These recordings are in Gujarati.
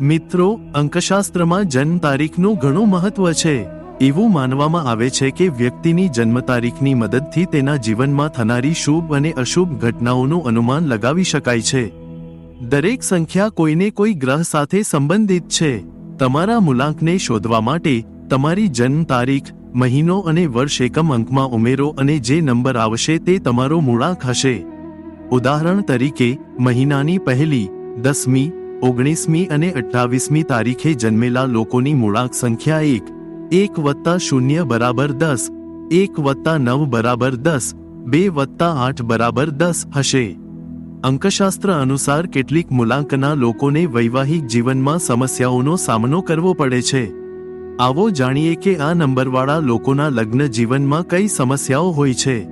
મિત્રો, અંકશાસ્ત્રમાં જન્મ તારીખનું ઘણું મહત્વ છે. એવું માનવામાં આવે છે કે વ્યક્તિની જન્મ તારીખની મદદથી તેના જીવનમાં થનારી શુભ અને અશુભ ઘટનાઓનું અનુમાન લગાવી શકાય છે. દરેક સંખ્યા કોઈને કોઈ ગ્રહ સાથે સંબંધિત છે. તમારા મૂલાંકને શોધવા માટે તમારી જન્મ તારીખ, મહિનો અને વર્ષ એકમ અંકમાં ઉમેરો અને જે નંબર આવશે તે તમારો મૂળાંક હશે. ઉદાહરણ તરીકે, મહિનાની પહેલી, દસમી ઓગણીસમી અને અઠ્ઠાવીસમી તારીખે જન્મેલા લોકોની મૂળાંક સંખ્યા એક. એક વત્તા શૂન્ય બરાબર દસ. એક વત્તા નવ બરાબર દસ. બે વત્તા આઠ બરાબર દસ હશે. અંકશાસ્ત્ર અનુસાર કેટલીક મૂલાંકના લોકોને વૈવાહિક જીવનમાં સમસ્યાઓનો સામનો કરવો પડે છે. આવો જાણીએ કે આ નંબરવાળા લોકોના લગ્ન જીવનમાં કઈ સમસ્યાઓ હોય છે.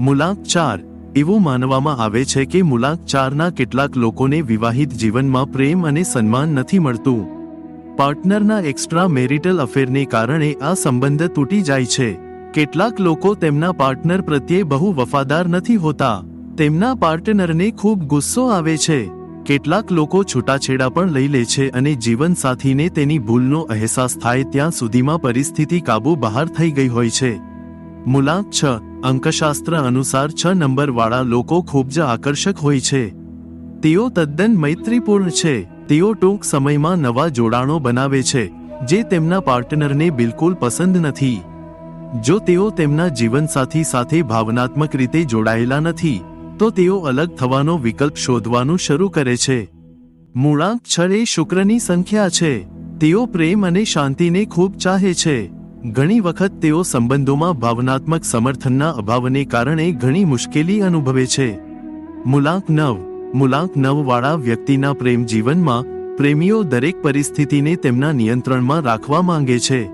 મૂલાંક ચાર. એવું માનવામાં આવે છે કે મુલાક ચારના કેટલાક લોકોને વિવાહિત જીવનમાં પ્રેમ અને સન્માન નથી મળતું. પાર્ટનરના એક્સ્ટ્રા મેરિટલ અફેરને કારણે આ સંબંધ તૂટી જાય છે. કેટલાક લોકો તેમના પાર્ટનર પ્રત્યે બહુ વફાદાર નથી હોતા. તેમના પાર્ટનરને ખૂબ ગુસ્સો આવે છે. કેટલાક લોકો છૂટાછેડા પણ લઈ લે છે અને જીવનસાથીને તેની ભૂલનો અહેસાસ થાય ત્યાં સુધીમાં પરિસ્થિતિ કાબુ બહાર થઈ ગઈ હોય છે. મુલાક છ. અંકશાસ્ત્ર અનુસાર છ નંબરવાળા લોકો ખૂબ જ આકર્ષક હોય છે. તેઓ તદ્દન મૈત્રીપૂર્ણ છે. તેઓ ટૂંક સમયમાં નવા જોડાણો બનાવે છે, જે તેમના પાર્ટનરને બિલકુલ પસંદ નથી. જો તેઓ તેમના જીવનસાથી સાથે ભાવનાત્મક રીતે જોડાયેલા નથી, તો તેઓ અલગ થવાનો વિકલ્પ શોધવાનું શરૂ કરે છે. મૂળાંક છ એ શુક્રની સંખ્યા છે. તેઓ પ્રેમ અને શાંતિને ખૂબ ચાહે છે. ઘણી વખત તેઓ સંબંધોમાં ભાવનાત્મક સમર્થનના અભાવને કારણે ઘણી મુશ્કેલી અનુભવે છે. મુલાંક નવ. મુલાંક નવવાળા વ્યક્તિના પ્રેમ જીવનમાં, પ્રેમીઓ દરેક પરિસ્થિતિને તેમના નિયંત્રણમાં રાખવા માંગે છે.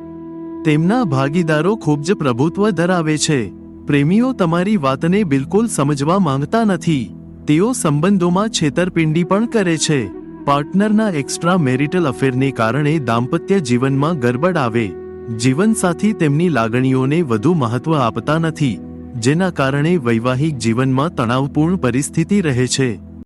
તેમના ભાગીદારો ખૂબ જ પ્રભુત્વ ધરાવે છે. પ્રેમીઓ તમારી વાતને બિલકુલ સમજવા માંગતા નથી. તેઓ સંબંધોમાં છેતરપિંડી પણ કરે છે. પાર્ટનરના એક્સ્ટ્રા મેરિટલ અફેરને કારણે દાંપત્ય જીવનમાં ગરબડ આવે. જીવનસાથી તેમની લાગણીઓને વધુ મહત્વ આપતા નથી, જેના કારણે વૈવાહિક જીવનમાં તણાવપૂર્ણ પરિસ્થિતિ રહે છે.